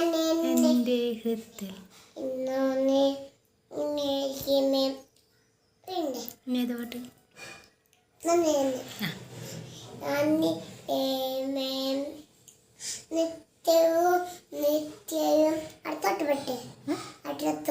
എന്റെ ഹൃദയത്തിൽ ഏത് പാട്ട് അടുത്ത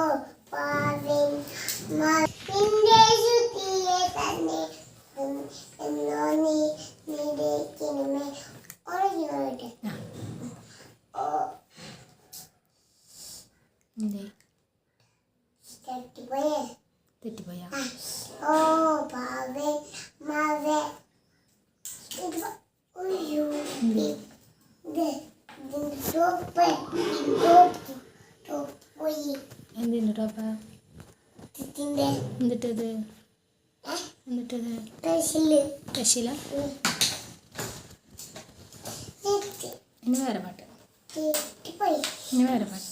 തെറ്റിപ്പോയാ ഓ പാവേ മാവേ എന്തിന്റെ ടോപ്പ എന്നിട്ടത് എന്നിട്ടത് കശില കശില ഇനി വേറെ പാട്ട്. ഇനി വേറെ പാട്ട്.